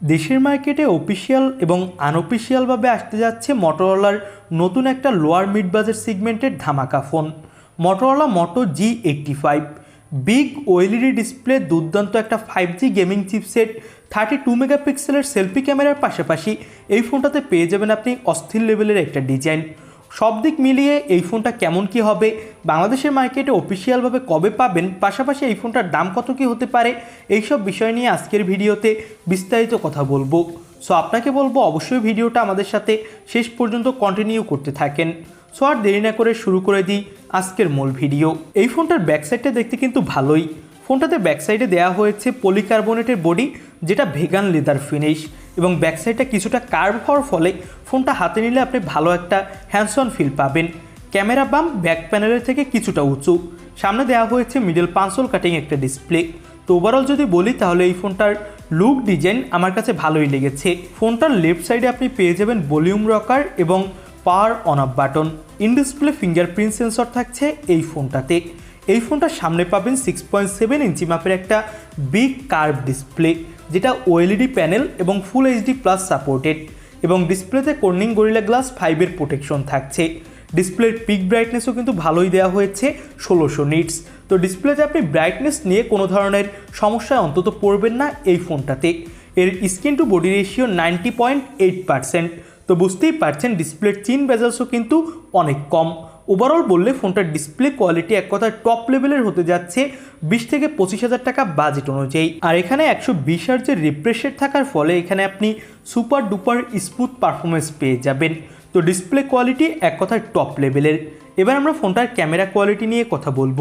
দেশের মার্কেটে অফিসিয়াল এবং আনঅফিসিয়ালভাবে আসতে যাচ্ছে মটোরোলার নতুন একটা লোয়ার মিড বাজেট সিগমেন্টের ধামাকা phone Motorola Moto G eighty five big OLED display দুর্দান্ত একটা five G gaming chipset thirty two মেগাপিক্সেলের সেলফি ক্যামেরার পাশাপাশি এই ফোনটাতে পেয়ে যাবেন আপনি অস্থির লেভেলের একটা ডিজাইন সব দিক মিলিয়ে এই ফোনটা কেমন কি হবে, বাংলাদেশের মার্কেটে অফিসিয়ালভাবে কবে পাবেন, পাশাপাশি এই ফোনটার দাম কত কি হতে পারে, এইসব বিষয় নিয়ে আজকের ভিডিওতে বিস্তারিত কথা বলব। সো আপনাকে বলব অবশ্যই ভিডিওটা আমাদের সাথে শেষ পর্যন্ত কন্টিনিউ করতে থাকেন। সো আর দেরি না করে শুরু করে দিই আজকের মূল ভিডিও। এই ফোনটার ব্যাক সাইডটা দেখতে কিন্তু ভালোই। ফোনটাতে ব্যাক সাইডে দেওয়া হয়েছে পলিকার্বনেটের বডি যেটা ভেগান লেদার ফিনিশ এবং ব্যাক সাইডটা কিছুটা কার্ভ হওয়ার ফলে ফোনটা হাতে নিলে আপনি ভালো একটা হ্যান্ডসন ফিল পাবেন। ক্যামেরা বাম ব্যাক প্যানেলের থেকে কিছুটা উঁচু। সামনে দেওয়া হয়েছে মিডল পাঁচল কাটিং একটা ডিসপ্লে তো ওভারঅল যদি বলি, তাহলে এই ফোনটার লুক ডিজাইন আমার কাছে ভালোই লেগেছে। ফোনটার লেফট সাইডে আপনি পেয়ে যাবেন ভলিউম রকার এবং power on off button in display fingerprint sensor থাকছে এই ফোনটাতে। এই ফোনটার সামনে পাবেন সিক্স পয়েন্ট সেভেন ইঞ্চি মাপের একটা বিগ কার্ভ ডিসপ্লে যেটা ওএলইডি প্যানেল এবং ফুল এইচডি প্লাস সাপোর্টেড এবং ডিসপ্লেতে কর্নিং গরিলা গ্লাস ফাইভের প্রোটেকশন থাকছে। ডিসপ্লের পিক ব্রাইটনেসও কিন্তু ভালোই দেওয়া হয়েছে, ষোলোশো নিটস তো ডিসপ্লেতে আপনি ব্রাইটনেস নিয়ে কোনো ধরনের সমস্যায় অন্তত পড়বেন না এই ফোনটাতে এর screen to body ratio ninety point eight percent তো বুঝতেই পারছেন ডিসপ্লের চিন বেজালসও কিন্তু অনেক কম। ওভারঅল বললে ফোনটার ডিসপ্লে কোয়ালিটি এক কথায় টপ লেভেলের হতে যাচ্ছে বিশ থেকে পঁচিশ হাজার টাকা বাজেট অনুযায়ী। আর এখানে একশো বিশ হার্জের রিফ্রেশের থাকার ফলে এখানে আপনি সুপার ডুপার স্মুথ পারফরমেন্স পেয়ে যাবেন। তো ডিসপ্লে কোয়ালিটি এক কথায় টপ লেভেলের এবার আমরা ফোনটার ক্যামেরা কোয়ালিটি নিয়ে কথা বলব।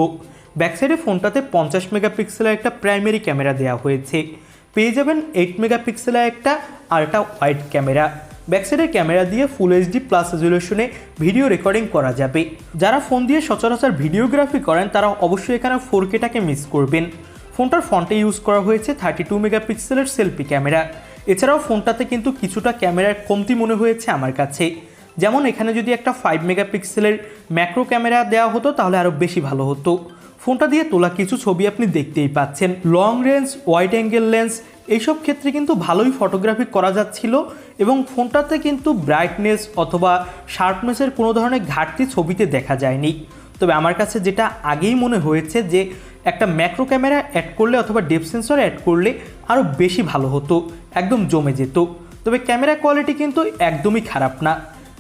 ব্যাকসাইডে ফোনটাতে পঞ্চাশ মেগাপিক্সেলের একটা প্রাইমারি ক্যামেরা দেওয়া হয়েছে। পেয়ে যাবেন এইট মেগাপিক্সেলের একটা আল্ট্রা ওয়াইড ক্যামেরা ব্যাকসাইডের ক্যামেরা দিয়ে ফুল এইচডি প্লাস রেজুলেশনে ভিডিও রেকর্ডিং করা যাবে। যারা ফোন দিয়ে সচরাচর ভিডিওগ্রাফি করেন, তারা অবশ্যই এখানে ফোর কেটাকে মিস করবেন। ফোনটার ফ্রন্টে ইউজ করা হয়েছে থার্টি টু মেগাপিক্সেলের সেলফি ক্যামেরা এছাড়াও ফোনটাতে কিন্তু কিছুটা ক্যামেরার কমতি মনে হয়েছে আমার কাছে। যেমন এখানে যদি একটা ফাইভ মেগাপিক্সেলের ম্যাক্রো ক্যামেরা দেওয়া হতো, তাহলে আরও বেশি ভালো হতো। ফোনটা দিয়ে তোলা কিছু ছবি আপনি দেখতেই পাচ্ছেন। Long range wide angle lens এইসব ক্ষেত্রে কিন্তু ভালোই ফটোগ্রাফি করা যাচ্ছিল এবং ফোনটাতে কিন্তু ব্রাইটনেস অথবা শার্পনেসের কোনো ধরনের ঘাটতি ছবিতে দেখা যায়নি। তবে আমার কাছে যেটা আগেই মনে হয়েছে যে, একটা ম্যাক্রো ক্যামেরা অ্যাড করলে অথবা ডেপ সেন্সর অ্যাড করলে আরও বেশি ভালো হতো, একদম জমে যেত। তবে ক্যামেরা কোয়ালিটি কিন্তু একদমই খারাপ না।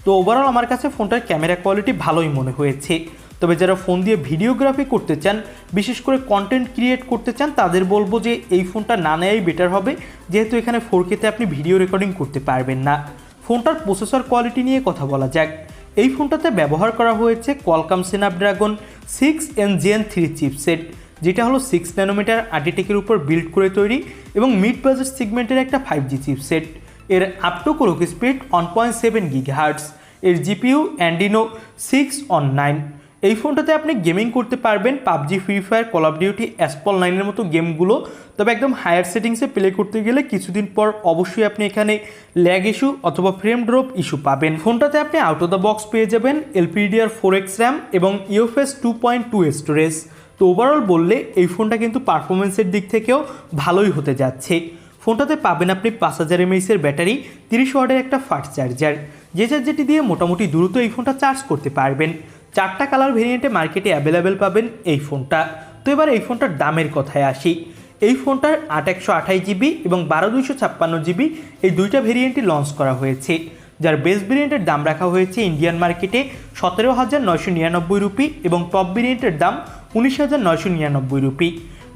তো ওভারঅল আমার কাছে ফোনটার ক্যামেরা কোয়ালিটি ভালোই মনে হয়েছে। তবে যারা ফোন দিয়ে ভিডিওগ্রাফি করতে চান, বিশেষ করে কন্টেন্ট ক্রিয়েট করতে চান, তাদের বলব যে এই ফোনটা না নেয়াই বেটার হবে। যেহেতু এখানে ফোর কেতে আপনি ভিডিও রেকর্ডিং করতে পারবেন না। ফোনটার প্রসেসর কোয়ালিটি নিয়ে কথা বলা যাক। এই ফোনটাতে ব্যবহার করা হয়েছে Qualcomm Snapdragon six N gen three chipset যেটা হলো সিক্স ন্যানোমিটার আর্টিটেকের উপর বিল্ড করে তৈরি এবং মিড বাজেট সিগমেন্টের একটা ফাইভ জি চিপসেট এর up to clock speed one point seven gig hertz এর জিপিইউ অ্যান্ডিনো সিক্স অন নাইন এই ফোনটাতে আপনি গেমিং করতে পারবেন, PUBG, Free Fire Call of Duty Asphalt নাইনের মতো গেমগুলো। তবে একদম হায়ার সেটিংসে প্লে করতে গেলে কিছুদিন পর অবশ্যই আপনি এখানে ল্যাগ ইস্যু অথবা ফ্রেম ড্রপ ইস্যু পাবেন। ফোনটাতে আপনি আউট অফ দ্য বক্স পেয়ে যাবেন এলপিডিআর ফোর এক্স র্যাম এবং UFS two point two storage তো ওভারঅল বললে এই ফোনটা কিন্তু পারফরমেন্সের দিক থেকেও ভালোই হতে যাচ্ছে। ফোনটাতে পাবেন আপনি পাঁচ হাজার এমএইচের ব্যাটারি, তিরিশ ওয়ার্ডের একটা ফাস্ট চার্জার যে চার্জারটি দিয়ে মোটামুটি দ্রুত এই ফোনটা চার্জ করতে পারবেন। চারটা কালার ভেরিয়েন্টে মার্কেটে অ্যাভেলেবেল পাবেন এই ফোনটা। তো এবার এই ফোনটার দামের কথায় আসি। এই ফোনটার আট একশো আঠাশ জিবি এবং বারো দুইশো ছাপ্পান্ন জিবি এই দুইটা ভেরিয়েন্টই লঞ্চ করা হয়েছে। যার বেস ভেরিয়েন্টের দাম রাখা হয়েছে ইন্ডিয়ান মার্কেটে সতেরো হাজার নয়শো নিরানব্বই রুপি এবং টপ ভেরিয়েন্টের দাম উনিশ হাজার নয়শো নিরানব্বই রুপি।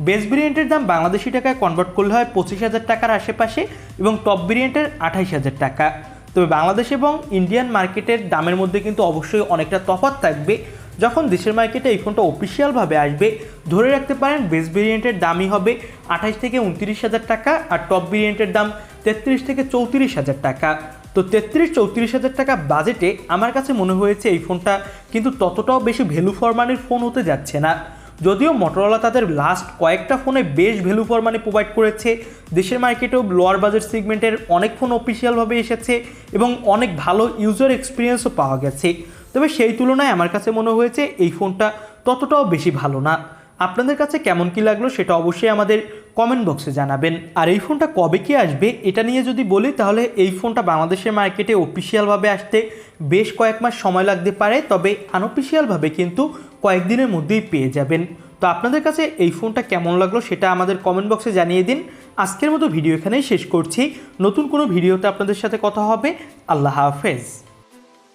বেস ভেরিয়েন্টের দাম বাংলাদেশি টাকায় কনভার্ট করলে হয় পঁচিশ হাজার টাকার আশেপাশে এবং টপ ভেরিয়েন্টের আঠাইশ হাজার টাকা। তবে বাংলাদেশ এবং ইন্ডিয়ান মার্কেটের দামের মধ্যে কিন্তু অবশ্যই অনেকটা তফাৎ থাকবে। যখন দেশের মার্কেটে এই ফোনটা অফিসিয়ালভাবে আসবে, ধরে রাখতে পারেন বেস ভেরিয়েন্টের দামই হবে আঠাশ থেকে উনত্রিশ হাজার টাকা আর টপ ভেরিয়েন্টের দাম তেত্রিশ থেকে চৌত্রিশ হাজার টাকা। তো তেত্রিশ, চৌত্রিশ হাজার টাকা বাজেটে আমার কাছে মনে হয়েছে এই ফোনটা কিন্তু ততটাও বেশি ভ্যালু ফর মানির ফোন হতে যাচ্ছে না। যদিও মোটরোলা তাদের লাস্ট কয়েকটা ফোনে বেশ ভ্যালু ফর মানে প্রোভাইড করেছে। দেশের মার্কেটেও লোয়ার বাজেট সিগমেন্টের অনেক ফোন অফিসিয়ালভাবে এসেছে এবং অনেক ভালো ইউজার এক্সপিরিয়েন্সও পাওয়া গেছে। তবে সেই তুলনায় আমার কাছে মনে হয়েছে এই ফোনটা ততটাও বেশি ভালো না। আপনাদের কাছে কেমন কি লাগল সেটা অবশ্যই আমাদের কমেন্ট বক্সে জানাবেন। আর এই ফোনটা কবে কি আসবে, এটা নিয়ে যদি বলি, তাহলে এই ফোনটা বাংলাদেশের মার্কেটে অফিসিয়ালভাবে আসতে বেশ কয়েক মাস সময় লাগতে পারে, তবে আনঅফিসিয়ালভাবে কিন্তু কয়েকদিনের মধ্যেই পেয়ে যাবেন। তো আপনাদের কাছে এই ফোনটা কেমন লাগল সেটা আমাদের কমেন্ট বক্সে জানিয়ে দিন। আজকের মতো ভিডিও এখানেই শেষ করছি। নতুন কোনো ভিডিওতে আপনাদের সাথে কথা হবে। আল্লাহ হাফেজ।